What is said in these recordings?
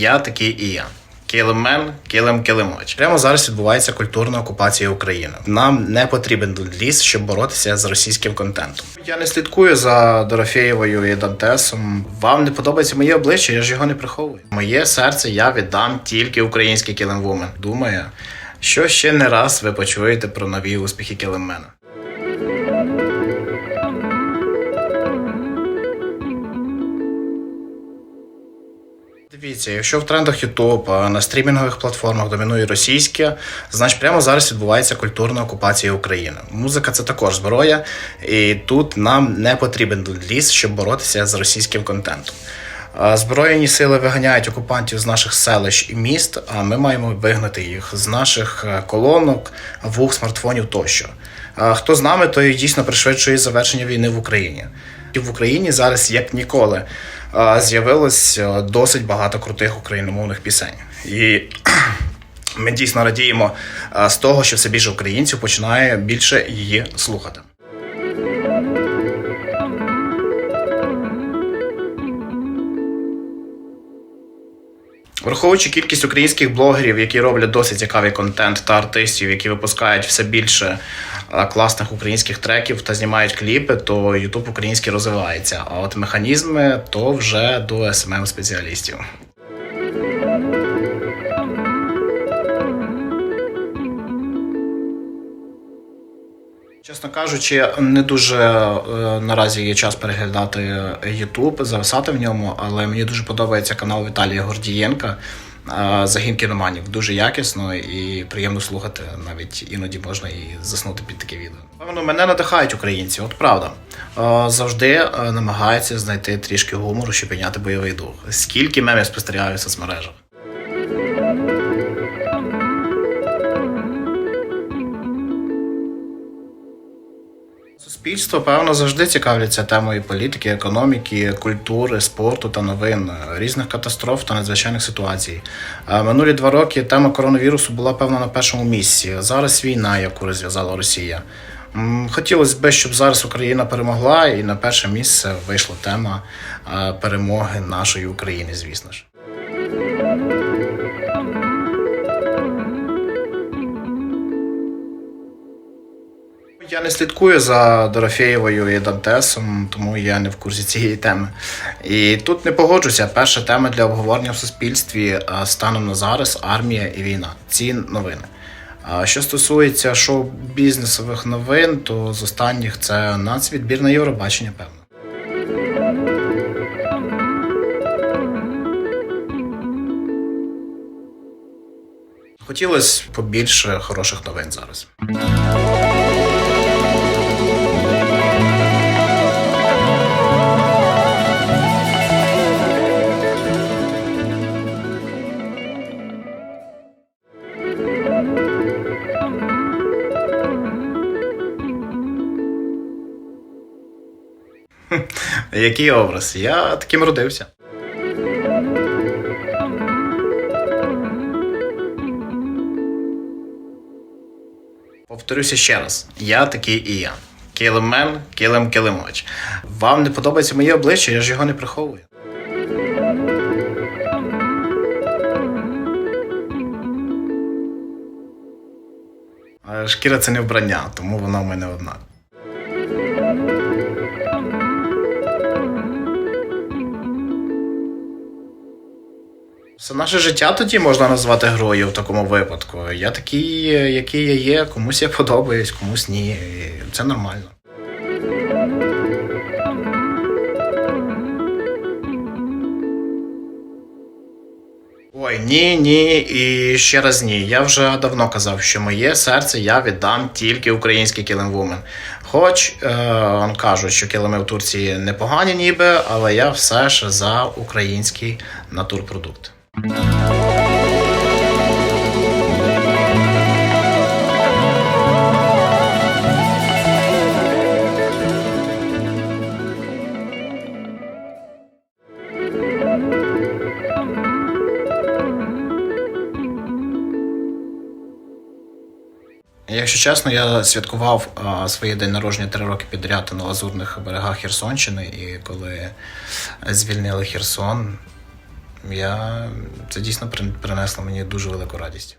Я такий і я. Килимен, килим, килимоч. Прямо зараз відбувається культурна окупація України. Нам не потрібен ліс, щоб боротися з російським контентом. Я не слідкую за Дорофєєвою і Дантесом. Вам не подобається моє обличчя, я ж його не приховую. Моє серце я віддам тільки український килимвумен. Думаю, що ще не раз ви почуєте про нові успіхи килиммена. Дивіться, якщо в трендах YouTube, на стрімінгових платформах домінує російське, значить прямо зараз відбувається культурна окупація України. Музика це також зброя, і тут нам не потрібен ліс, щоб боротися з російським контентом. Збройні сили виганяють окупантів з наших селищ і міст, а ми маємо вигнати їх з наших е, колонок, вух, смартфонів тощо. Хто з нами, той дійсно пришвидшує завершення війни в Україні. В Україні зараз, як ніколи, з'явилось е, досить багато крутих україномовних пісень. І ми дійсно радіємо з того, що все більше українців починає більше її слухати. Враховуючи кількість українських блогерів, які роблять досить цікавий контент та артистів, які випускають все більше е, класних українських треків та знімають кліпи, то YouTube український розвивається. А от механізми то вже до smm спеціалістів. Чесно кажучи, не дуже е, наразі є час переглядати YouTube, зависати в ньому, але мені дуже подобається канал Віталія Гордієнка. е, Загін кіноманів дуже якісно і приємно слухати. Навіть іноді можна і заснути під таке відео. Певно, мене надихають українці, от правда. Е, Завжди е, намагаються знайти трішки гумору, щоб підняти бойовий дух. Скільки мемів спостерігаю в соцмережах. Суспільство, певно, завжди цікавляться темою політики, економіки, культури, спорту та новин, різних катастроф та надзвичайних ситуацій. Е, Минулі два роки тема коронавірусу була певно на першому місці. Зараз війна, яку розв'язала Росія. Хотілося б, щоб зараз Україна перемогла, і на перше місце вийшла тема е, перемоги нашої України, звісно ж. Я не слідкую за Дорофєєвою і Дантесом, тому я не в курсі цієї теми. І тут не погоджуся. Перша тема для обговорення в суспільстві станом на зараз армія і війна. Ці новини. Що стосується шоу-бізнесових новин, то з останніх це нацвідбір на Євробачення, певно. Хотілося побільше хороших новин зараз. Який образ? Я таким родився. Повторюся ще раз: я такий і я. Килимен, килим, килимоч. Вам не подобається моє обличчя, я ж його не приховую. Шкіра це не вбрання, тому вона в мене одна. Все наше життя тоді можна назвати грою в такому випадку. Я такий, який я є, комусь я подобаюсь, комусь ні. І Це нормально. Ой, ні, ні, і ще раз ні. Я вже давно казав, що моє серце я віддам тільки український килимвумен. Хоч е, кажуть, що килими в Турції непогані ніби, але я все ж за український натурпродукт. Якщо чесно, я святкував своє день народження три роки підряд на лазурних берегах Херсонщини, і коли звільнили Херсон, Я це дійсно при- принесло мені дуже велику радість.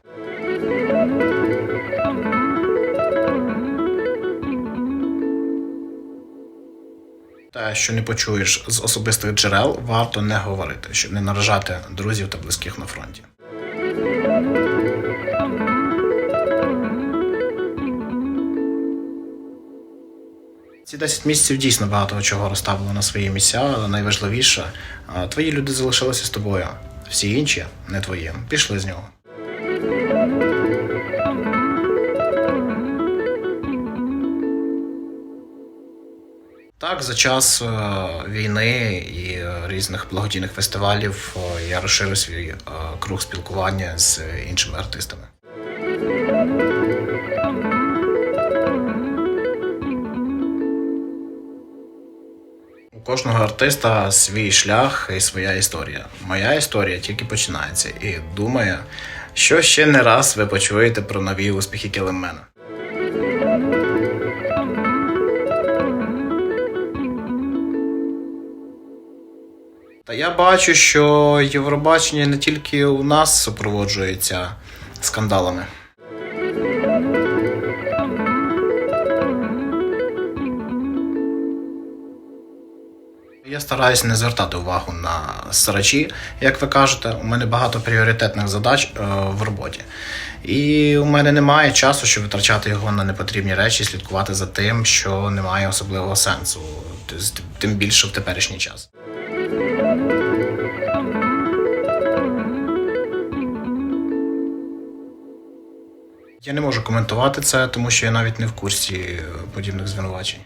Те, що не почуєш з особистих джерел, варто не говорити, щоб не наражати друзів та близьких на фронті. 10 місяців дійсно багато чого розставило на свої місця, але найважливіше, твої люди залишилися з тобою. Всі інші не твої. Пішли з нього. Так, за час е, війни і е, різних благодійних фестивалів е, я розширив свій круг спілкування з іншими артистами. Кожного артиста свій шлях і своя історія. Моя історія тільки починається і думаю, що ще не раз ви почуєте про нові успіхи Кілемена. Та я бачу, що Євробачення не тільки у нас супроводжується скандалами. Я стараюся не звертати увагу на срачі, як ви кажете. У мене багато пріоритетних задач е, в роботі. І у мене немає часу, щоб витрачати його на непотрібні речі, слідкувати за тим, що не має особливого сенсу, тим більше в теперішній час. Я не можу коментувати це, тому що я навіть не в курсі е, подібних звинувачень.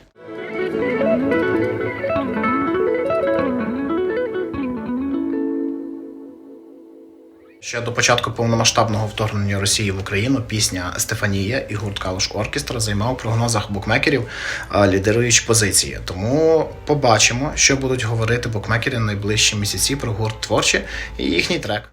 Ще до початку повномасштабного вторгнення Росії в Україну пісня Стефанія і гурт Калуш Оркестра займав у прогнозах букмекерів лідируючі позиції. Тому побачимо, що будуть говорити букмекери найближчі місяці про гурт творчі і їхній трек.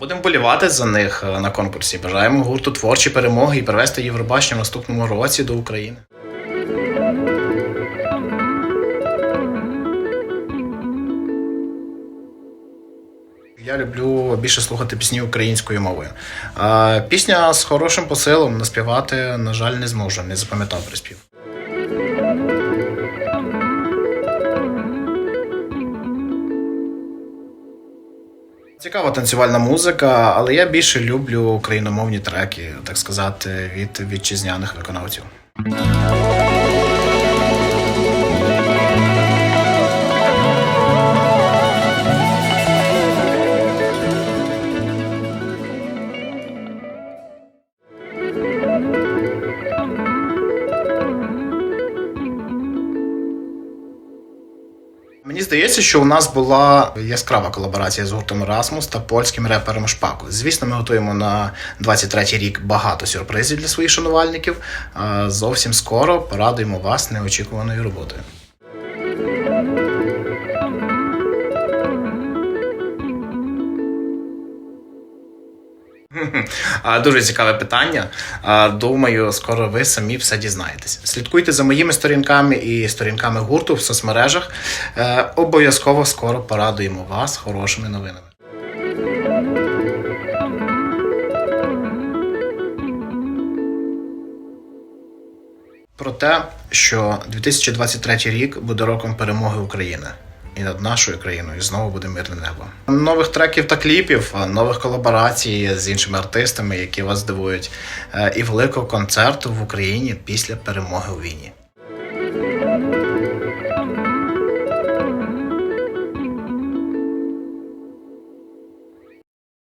Будемо болівати за них е, на конкурсі. Бажаємо гурту творчі перемоги і привести Євробачення в наступному році до України. Я люблю більше слухати пісні українською мовою. А, пісня з хорошим посилом наспівати, на жаль, не зможу, не запам'ятав приспів. Цікава танцювальна музика, але я більше люблю україномовні треки, так сказати, від вітчизняних виконавців. Здається, що у нас була яскрава колаборація з гуртом Erasmus та польським репером Шпаку. Звісно, ми готуємо на 23-й рік багато сюрпризів для своїх шанувальників. Зовсім скоро порадуємо вас неочікуваною роботою. Дуже цікаве питання. Думаю, скоро ви самі все дізнаєтесь. Слідкуйте за моїми сторінками і сторінками гурту в соцмережах. Е, Обов'язково скоро порадуємо вас хорошими новинами. Про те, що 2023 рік буде роком перемоги України. І над нашою країною і знову буде мирне небо. Нових треків та кліпів, нових колаборацій з іншими артистами, які вас здивують, е, і великого концерту в Україні після перемоги у війні.